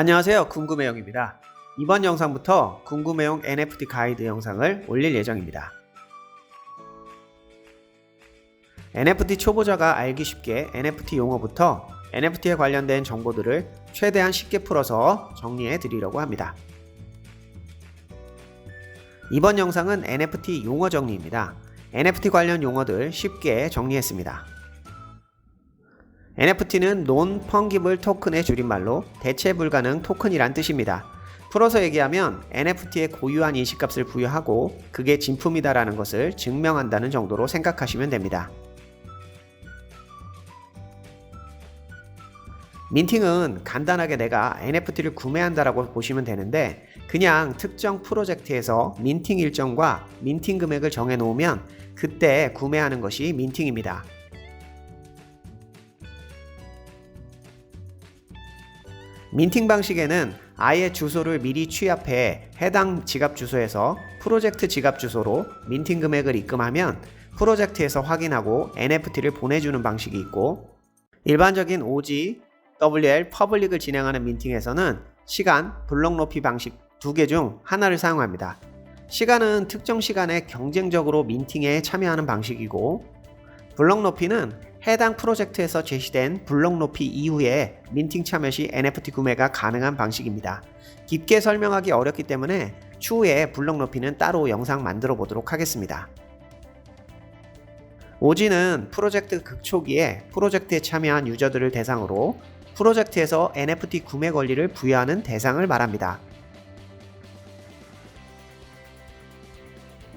안녕하세요. 궁금해용입니다. 이번 영상부터 궁금해용 NFT 가이드 영상을 올릴 예정입니다. NFT 초보자가 알기 쉽게 NFT 용어부터 NFT에 관련된 정보들을 최대한 쉽게 풀어서 정리해 드리려고 합니다. 이번 영상은 NFT 용어 정리입니다. NFT 관련 용어들 쉽게 정리했습니다. NFT는 Non-Fungible Token의 줄임말로 대체 불가능 토큰이란 뜻입니다. 풀어서 얘기하면 NFT에 고유한 인식값을 부여하고 그게 진품이다라는 것을 증명한다는 정도로 생각하시면 됩니다. 민팅은 간단하게 내가 NFT를 구매한다라고 보시면 되는데 그냥 특정 프로젝트에서 민팅 일정과 민팅 금액을 정해 놓으면 그때 구매하는 것이 민팅입니다. 민팅 방식에는 아예 주소를 미리 취합해 해당 지갑 주소에서 프로젝트 지갑 주소로 민팅 금액을 입금하면 프로젝트에서 확인하고 NFT를 보내주는 방식이 있고 일반적인 OG, WL 퍼블릭을 진행하는 민팅에서는 시간, 블록 높이 방식 두 개 중 하나를 사용합니다. 시간은 특정 시간에 경쟁적으로 민팅에 참여하는 방식이고 블록 높이는 해당 프로젝트에서 제시된 블록 높이 이후에 민팅 참여 시 NFT 구매가 가능한 방식입니다. 깊게 설명하기 어렵기 때문에 추후에 블록 높이는 따로 영상 만들어 보도록 하겠습니다. 오지는 프로젝트 극초기에 프로젝트에 참여한 유저들을 대상으로 프로젝트에서 NFT 구매 권리를 부여하는 대상을 말합니다.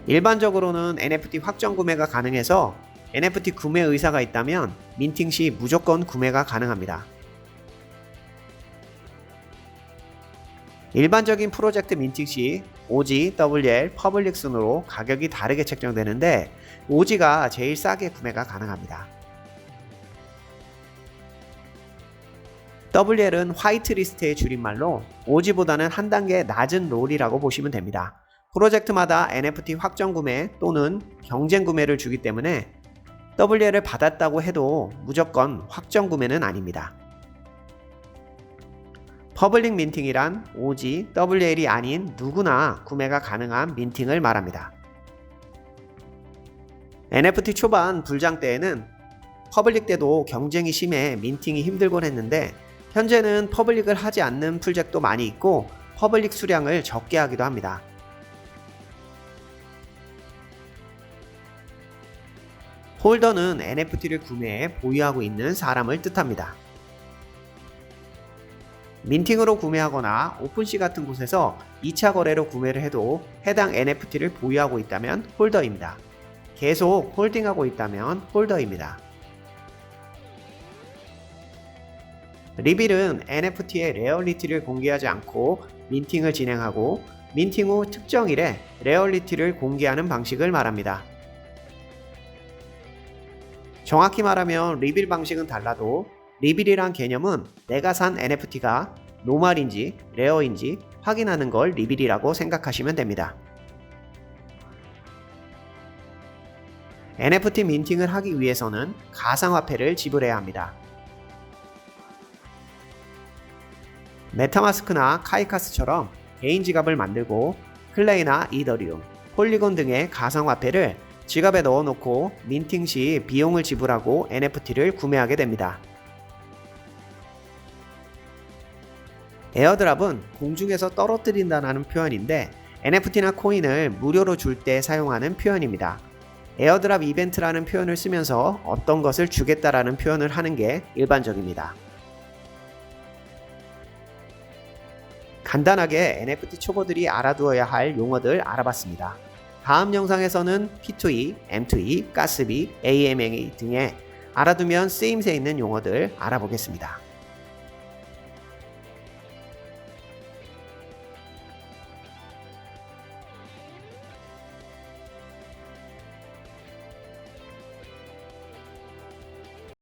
일반적으로는 NFT 확정 구매가 가능해서 NFT 구매 의사가 있다면 민팅 시 무조건 구매가 가능합니다. 일반적인 프로젝트 민팅 시 OG, WL, 퍼블릭 순으로 가격이 다르게 책정되는데 OG가 제일 싸게 구매가 가능합니다. WL은 화이트 리스트의 줄임말로 OG보다는 한 단계 낮은 롤이라고 보시면 됩니다. 프로젝트마다 NFT 확정 구매 또는 경쟁 구매를 주기 때문에 WL을 받았다고 해도 무조건 확정 구매는 아닙니다. 퍼블릭 민팅이란 OG, WL이 아닌 누구나 구매가 가능한 민팅을 말합니다. NFT 초반 불장 때에는 퍼블릭 때도 경쟁이 심해 민팅이 힘들곤 했는데 현재는 퍼블릭을 하지 않는 풀잭도 많이 있고 퍼블릭 수량을 적게 하기도 합니다. 홀더는 NFT를 구매해 보유하고 있는 사람을 뜻합니다. 민팅으로 구매하거나 오픈시 같은 곳에서 2차 거래로 구매를 해도 해당 NFT를 보유하고 있다면 홀더입니다. 계속 홀딩하고 있다면 홀더입니다. 리빌은 NFT의 레얼리티를 공개하지 않고 민팅을 진행하고 민팅 후 특정일에 레얼리티를 공개하는 방식을 말합니다. 정확히 말하면 리빌 방식은 달라도 리빌이란 개념은 내가 산 NFT가 노말인지 레어인지 확인하는 걸 리빌이라고 생각하시면 됩니다. NFT 민팅을 하기 위해서는 가상화폐를 지불해야 합니다. 메타마스크나 카이카스처럼 개인 지갑을 만들고 클레이나 이더리움, 폴리곤 등의 가상화폐를 지갑에 넣어놓고 민팅 시 비용을 지불하고 NFT를 구매하게 됩니다. 에어드랍은 공중에서 떨어뜨린다는 표현인데 NFT나 코인을 무료로 줄 때 사용하는 표현입니다. 에어드랍 이벤트라는 표현을 쓰면서 어떤 것을 주겠다라는 표현을 하는 게 일반적입니다. 간단하게 NFT 초보들이 알아두어야 할 용어들 알아봤습니다. 다음 영상에서는 P2E, M2E, 가스비, AMA 등의 알아두면 쓰임새 있는 용어들 알아보겠습니다.